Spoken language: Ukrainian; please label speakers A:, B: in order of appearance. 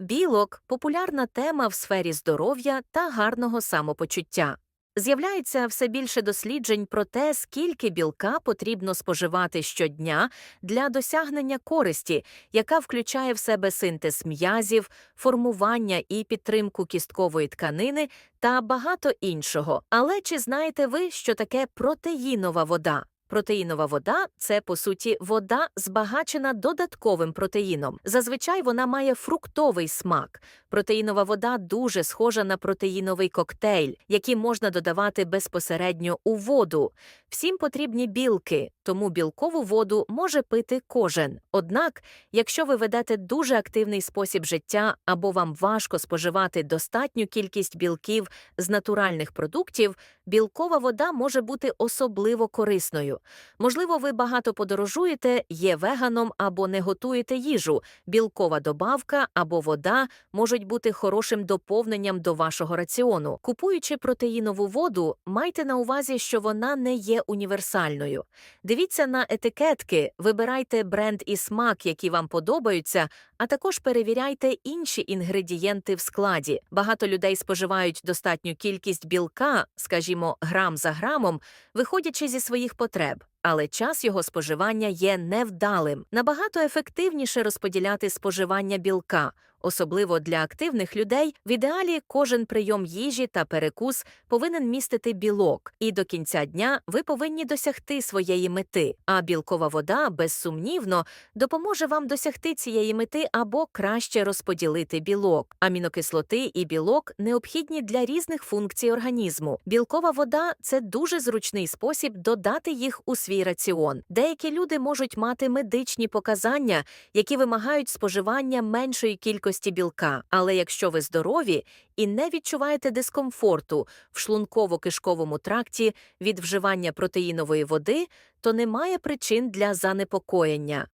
A: Білок популярна тема в сфері здоров'я та гарного самопочуття. З'являється все більше досліджень про те, скільки білка потрібно споживати щодня для досягнення користі, яка включає в себе синтез м'язів, формування і підтримку кісткової тканини та багато іншого. Але чи знаєте ви, що таке протеїнова вода? Протеїнова вода це по суті вода, збагачена додатковим протеїном. Зазвичай вона має фруктовий смак. Протеїнова вода дуже схожа на протеїновий коктейль, який можна додавати безпосередньо у воду. Всім потрібні білки, тому білкову воду може пити кожен. Однак, якщо ви ведете дуже активний спосіб життя або вам важко споживати достатню кількість білків з натуральних продуктів, білкова вода може бути особливо корисною. Можливо, ви багато подорожуєте, є веганом або не готуєте їжу. Білкова добавка або вода можуть бути хорошим доповненням до вашого раціону. Купуючи протеїнову воду, майте на увазі, що вона не є універсальною. Дивіться на етикетки, вибирайте бренд і смак, які вам подобаються, а також перевіряйте інші інгредієнти в складі. Багато людей споживають достатню кількість білка, скажімо, грам за грамом, виходячи зі своїх потреб. Але час його споживання є невдалим. Набагато ефективніше розподіляти споживання білка, особливо для активних людей. В ідеалі кожен прийом їжі та перекус повинен містити білок, і до кінця дня ви повинні досягти своєї мети. А білкова вода, безсумнівно, допоможе вам досягти цієї мети або краще розподілити білок. Амінокислоти і білок необхідні для різних функцій організму. Білкова вода це дуже зручний спосіб додати їх у свій раціон. Деякі люди можуть мати медичні показання, які вимагають споживання меншої кількості білка. Але якщо ви здорові і не відчуваєте дискомфорту в шлунково-кишковому тракті від вживання протеїнової води, то немає причин для занепокоєння.